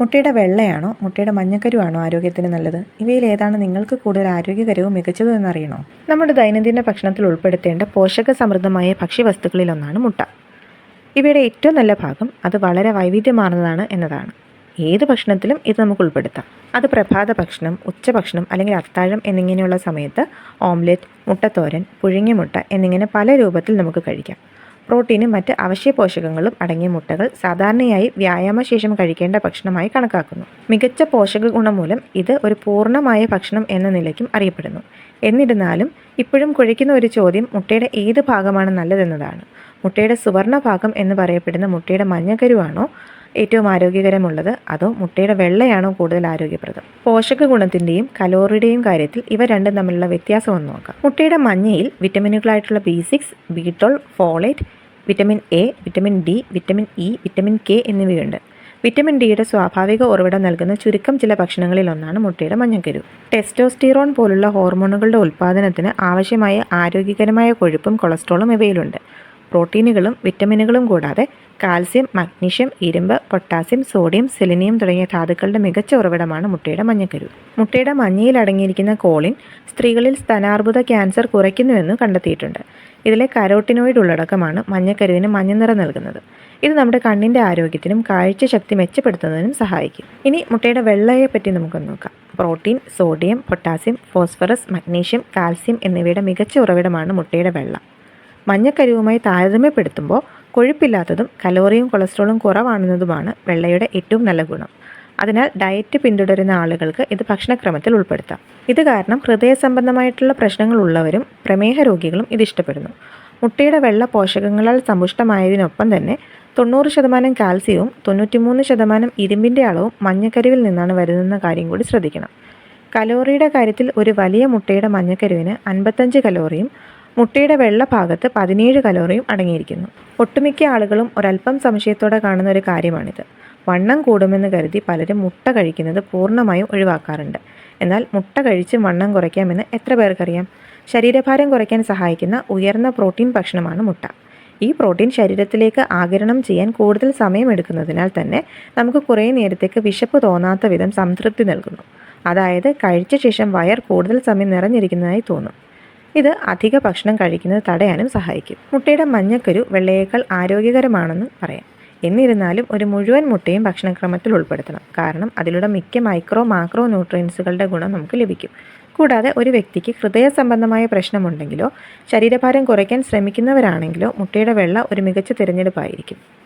മുട്ടയുടെ വെള്ളയാണോ? മുട്ടയുടെ മഞ്ഞക്കരുവാണോ ആരോഗ്യത്തിന് നല്ലത്? ഇവയിൽ ഏതാണ് നിങ്ങൾക്ക് കൂടുതൽ ആരോഗ്യകരവും മികച്ചതും എന്നറിയണോ? നമ്മുടെ ദൈനംദിന ഭക്ഷണത്തിൽ ഉൾപ്പെടുത്തേണ്ട പോഷക സമൃദ്ധമായ ഭക്ഷ്യവസ്തുക്കളിലൊന്നാണ് മുട്ട. ഇവയുടെ ഏറ്റവും നല്ല ഭാഗം അത് വളരെ വൈവിധ്യമാർന്നതാണ് എന്നതാണ്. ഏത് ഭക്ഷണത്തിലും ഇത് നമുക്ക് ഉൾപ്പെടുത്താം. അത് പ്രഭാത ഭക്ഷണം ഉച്ചഭക്ഷണം അല്ലെങ്കിൽ അത്താഴം എന്നിങ്ങനെയുള്ള സമയത്ത് ഓംലെറ്റ് മുട്ടത്തോരൻ പുഴുങ്ങിയ മുട്ട എന്നിങ്ങനെ പല രൂപത്തിൽ നമുക്ക് കഴിക്കാം. പ്രോട്ടീനും മറ്റ് അവശ്യ പോഷകങ്ങളും അടങ്ങിയ മുട്ടകൾ സാധാരണയായി വ്യായാമശേഷം കഴിക്കേണ്ട ഭക്ഷണമായി കണക്കാക്കുന്നു. മികച്ച പോഷക ഗുണം മൂലം ഇത് ഒരു പൂർണമായ ഭക്ഷണം എന്ന നിലയ്ക്കും അറിയപ്പെടുന്നു. എന്നിരുന്നാലും ഇപ്പോഴും കുഴയ്ക്കുന്ന ഒരു ചോദ്യം മുട്ടയുടെ ഏത് ഭാഗമാണ് നല്ലതെന്നതാണ്. മുട്ടയുടെ സുവർണ ഭാഗം എന്ന് പറയപ്പെടുന്ന മുട്ടയുടെ മഞ്ഞക്കരുവാണോ ഏറ്റവും ആരോഗ്യകരമുള്ളത്? അതോ മുട്ടയുടെ വെള്ളയാണോ കൂടുതൽ ആരോഗ്യപ്രദം? പോഷക ഗുണത്തിന്റെയും കലോറിയുടെയും കാര്യത്തിൽ ഇവ രണ്ടും തമ്മിലുള്ള വ്യത്യാസം ഒന്ന് നോക്കാം. മുട്ടയുടെ മഞ്ഞയിൽ വിറ്റമിനുകളായിട്ടുള്ള B six ബീട്ടോൾ folate vitamin A vitamin D vitamin E vitamin K എന്നിവയുണ്ട്. വിറ്റമിൻ ഡിയുടെ സ്വാഭാവിക ഉറവിടം നൽകുന്ന ചുരുക്കം ചില ഭക്ഷണങ്ങളിലൊന്നാണ് മുട്ടയുടെ മഞ്ഞക്കരു. ടെസ്റ്റോസ്റ്റിറോൺ പോലുള്ള ഹോർമോണുകളുടെ ഉൽപ്പാദനത്തിന് ആവശ്യമായ ആരോഗ്യകരമായ കൊഴുപ്പും കൊളസ്ട്രോളും ഇവയിലുണ്ട്. പ്രോട്ടീനുകളും വിറ്റമിനുകളും കൂടാതെ കാൽസ്യം മഗ്നീഷ്യം ഇരുമ്പ് പൊട്ടാസ്യം സോഡിയം സെലിനിയം തുടങ്ങിയ ധാതുക്കളുടെ മികച്ച ഉറവിടമാണ് മുട്ടയുടെ മഞ്ഞക്കരു. മുട്ടയുടെ മഞ്ഞയിൽ അടങ്ങിയിരിക്കുന്ന കോളിൻ സ്ത്രീകളിൽ സ്തനാർബുദ ക്യാൻസർ കുറയ്ക്കുന്നുവെന്ന് കണ്ടെത്തിയിട്ടുണ്ട്. ഇതിലെ കരോട്ടിനോയിഡ് ഉള്ളടക്കമാണ് മഞ്ഞക്കരുവിന് മഞ്ഞ മഞ്ഞനിറം നൽകുന്നത്. ഇത് നമ്മുടെ കണ്ണിന്റെ ആരോഗ്യത്തിനും കാഴ്ചശക്തി മെച്ചപ്പെടുത്തുന്നതിനും സഹായിക്കും. ഇനി മുട്ടയുടെ വെള്ളയെ പറ്റി നമുക്കൊന്ന് നോക്കാം. Protein sodium potassium phosphorus magnesium calcium എന്നിവയുടെ മികച്ച ഉറവിടമാണ് മുട്ടയുടെ വെള്ള. മഞ്ഞക്കരുവുമായി താരതമ്യപ്പെടുത്തുമ്പോൾ കൊഴുപ്പില്ലാത്തതും കലോറിയും കൊളസ്ട്രോളും കുറവാണെന്നതുമാണ് വെള്ളയുടെ ഏറ്റവും നല്ല ഗുണം. അതിനാൽ ഡയറ്റ് പിന്തുടരുന്ന ആളുകൾക്ക് ഇത് ഭക്ഷണക്രമത്തിൽ ഉൾപ്പെടുത്താം. ഇത് കാരണം ഹൃദയ സംബന്ധമായിട്ടുള്ള പ്രശ്നങ്ങൾ ഉള്ളവരും പ്രമേഹ രോഗികളും ഇത് ഇഷ്ടപ്പെടുന്നു. മുട്ടയുടെ വെള്ള പോഷകങ്ങളാൽ സമ്പുഷ്ടമായതിനൊപ്പം തന്നെ തൊണ്ണൂറ് ശതമാനം കാൽസ്യവും തൊണ്ണൂറ്റിമൂന്ന് ശതമാനം ഇരുമ്പിന്റെ അളവും മഞ്ഞക്കരുവിൽ നിന്നാണ് വരുന്നതെന്ന കാര്യം കൂടി ശ്രദ്ധിക്കണം. കലോറിയുടെ കാര്യത്തിൽ ഒരു വലിയ മുട്ടയുടെ മഞ്ഞക്കരുവിന് അൻപത്തഞ്ച് കലോറിയും മുട്ടയുടെ വെള്ള ഭാഗത്ത് പതിനേഴ് കലോറിയും അടങ്ങിയിരിക്കുന്നു. ഒട്ടുമിക്ക ആളുകളും ഒരല്പം സംശയത്തോടെ കാണുന്ന ഒരു കാര്യമാണിത്. വണ്ണം കൂടുമെന്ന് കരുതി പലരും മുട്ട കഴിക്കുന്നത് പൂർണമായും ഒഴിവാക്കാറുണ്ട്. എന്നാൽ മുട്ട കഴിച്ച് വണ്ണം കുറയ്ക്കാമെന്ന് എത്ര പേർക്കറിയാം? ശരീരഭാരം കുറയ്ക്കാൻ സഹായിക്കുന്ന ഉയർന്ന പ്രോട്ടീൻ ഭക്ഷണമാണ് മുട്ട. ഈ പ്രോട്ടീൻ ശരീരത്തിലേക്ക് ആകിരണം ചെയ്യാൻ കൂടുതൽ സമയമെടുക്കുന്നതിനാൽ തന്നെ നമുക്ക് കുറേ നേരത്തേക്ക് വിശപ്പ് തോന്നാത്ത വിധം സംതൃപ്തി നൽകുന്നു. അതായത് കഴിച്ച ശേഷം വയർ കൂടുതൽ സമയം നിറഞ്ഞിരിക്കുന്നതായി തോന്നും. ഇത് അധിക ഭക്ഷണം കഴിക്കുന്നത് തടയാനും സഹായിക്കും. മുട്ടയുടെ മഞ്ഞക്കരു വെള്ളയേക്കാൾ ആരോഗ്യകരമാണെന്ന് പറയാം. എന്നിരുന്നാലും ഒരു മുഴുവൻ മുട്ടയും ഭക്ഷണക്രമത്തിൽ ഉൾപ്പെടുത്തണം. കാരണം അതിലൂടെ മിക്ക മൈക്രോ മാക്രോ ന്യൂട്രിയൻസുകളുടെ ഗുണം നമുക്ക് ലഭിക്കും. കൂടാതെ ഒരു വ്യക്തിക്ക് ഹൃദയ സംബന്ധമായ പ്രശ്നമുണ്ടെങ്കിലോ ശരീരഭാരം കുറയ്ക്കാൻ ശ്രമിക്കുന്നവരാണെങ്കിലോ മുട്ടയുടെ വെള്ള ഒരു മികച്ച തിരഞ്ഞെടുപ്പായിരിക്കും.